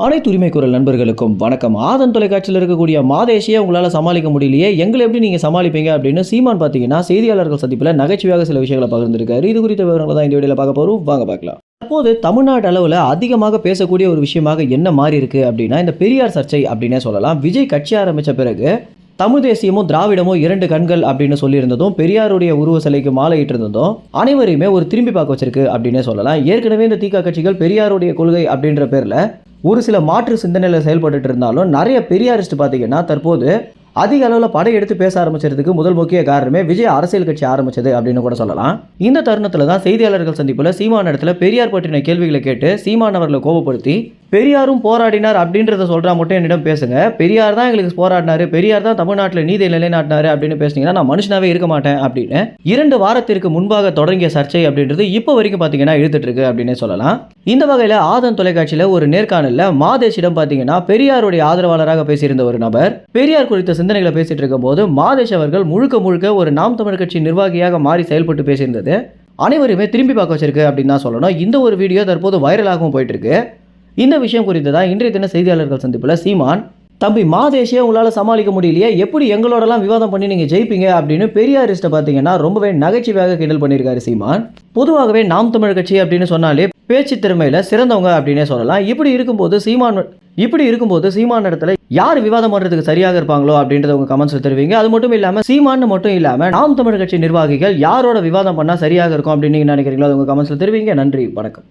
அனைத்து உரிமை குரல் நண்பர்களுக்கும் வணக்கம். ஆதன் தொலைக்காட்சியில் இருக்கக்கூடிய மாதேஷியை உங்களால் சமாளிக்க முடியலையே எங்களை எப்படி நீங்கள் சமாளிப்பீங்க அப்படின்னு சீமான் பார்த்தீங்கன்னா செய்தியாளர்கள் சந்திப்பில் நகைச்சுவையாக சில விஷயங்களை பகிர்ந்திருக்காரு. இது குறித்த விவரங்களை தான் இந்த வீடியோவில் பார்க்க போகிறோம் வாங்க பார்க்கலாம். அப்போது தமிழ்நாடு அளவில் அதிகமாக பேசக்கூடிய ஒரு விஷயமாக என்ன மாறி இருக்கு அப்படின்னா இந்த பெரியார் சர்ச்சை அப்படின்னே சொல்லலாம். விஜய் கட்சி ஆரம்பித்த பிறகு தமிழ் தேசியமும் திராவிடமும் இரண்டு கண்கள் அப்படின்னு சொல்லியிருந்ததும் பெரியாருடைய உருவ சிலைக்கு மாலையிட்டு இருந்ததும் அனைவரையுமே ஒரு திரும்பி பார்க்க வச்சிருக்கு அப்படின்னே சொல்லலாம். ஏற்கனவே இந்த தீக்கா கட்சிகள் பெரியாருடைய கொள்கை அப்படின்ற பேரில் ஒரு சில மாற்று சிந்தனையில் செயல்பட்டுட்டு இருந்தாலும் நிறைய பெரியாரிஸ்ட் பார்த்தீங்கன்னா தற்போது அதிக அளவில் படம் எடுத்து பேச ஆரம்பிச்சதுக்கு முதல் முக்கிய காரணமே விஜய் அரசியல் கட்சி ஆரம்பிச்சது அப்படின்னு கூட சொல்லலாம். இந்த தருணத்தில் தான் செய்தியாளர்கள் சந்திப்பில் சீமான இடத்துல பெரியார் பற்றின கேள்விகளை கேட்டு சீமான் அவர்களை கோபப்படுத்தி பெரியாரும் போராடினார் அப்படின்றத சொல்கிறா மட்டும் என்னிடம் பேசுங்க. பெரியார் தான் எங்களுக்கு போராடினாரு. பெரியார் தான் தமிழ்நாட்டில் நீதி நிலைநாட்டினாரு அப்படின்னு பேசுனீங்கன்னா நான் மனுஷனாவே இருக்க மாட்டேன் அப்படின்னு இரண்டு வாரத்திற்கு முன்பாக தொடங்கிய சர்ச்சை அப்படின்றது இப்போ வரைக்கும் பார்த்தீங்கன்னா இழுத்துட்டு இருக்கு அப்படின்னே சொல்லலாம். இந்த வகையில் ஆதன் தொலைக்காட்சியில் ஒரு நேர்காணலில் மாதேஷிடம் பார்த்தீங்கன்னா பெரியாருடைய ஆதரவாளராக பேசியிருந்த ஒரு நபர் பெரியார் குறித்த சிந்தனைகளை பேசிட்டு இருக்கும்போது மாதேஷ் அவர்கள் முழுக்க முழுக்க ஒரு நாம் தமிழ் கட்சி நிர்வாகியாக மாறி செயல்பட்டு பேசியிருந்தது. அனைவருமே திரும்பி பார்க்க வச்சிருக்கு அப்படின்னு தான் சொல்லணும். இந்த ஒரு வீடியோ தற்போது வைரலாகவும் போயிட்டு இருக்கு. இந்த விஷயம் குறித்து தான் இன்றைய தின செய்தியாளர்கள் சந்திப்பில் சீமான் தம்பி மாதேஷே உங்களால் சமாளிக்க முடியலையே எப்படி எங்களோடலாம் விவாதம் பண்ணி நீங்கள் ஜெயிப்பீங்க? அப்படின்னு பெரியாரிஸ்ட்டை பார்த்தீங்கன்னா ரொம்பவே நகைச்சுவையாக கிண்டல் பண்ணியிருக்காரு சீமான். பொதுவாகவே நாம் தமிழ் கட்சி அப்படின்னு சொன்னாலே பேச்சு திறமையில் சிறந்தவங்க அப்படின்னே சொல்லலாம். இப்படி இருக்கும்போது சீமான் இப்படி இருக்கும்போது சீமான் இடத்துல யார் விவாதம் பண்ணுறதுக்கு சரியாக இருப்பாங்களோ அப்படின்றத உங்க கமெண்ட்ஸில் தெரிவிங்க. அது மட்டும் இல்லாமல் சீமான் மட்டும் இல்லாமல் நாம் தமிழ் கட்சி நிர்வாகிகள் யாரோட விவாதம் பண்ணால் சரியாக இருக்கும் அப்படின்னு நீங்கள் நினைக்கிறீங்களோ அது உங்கள் கமெண்ட்ஸில் தெரிவிங்க. நன்றி வணக்கம்.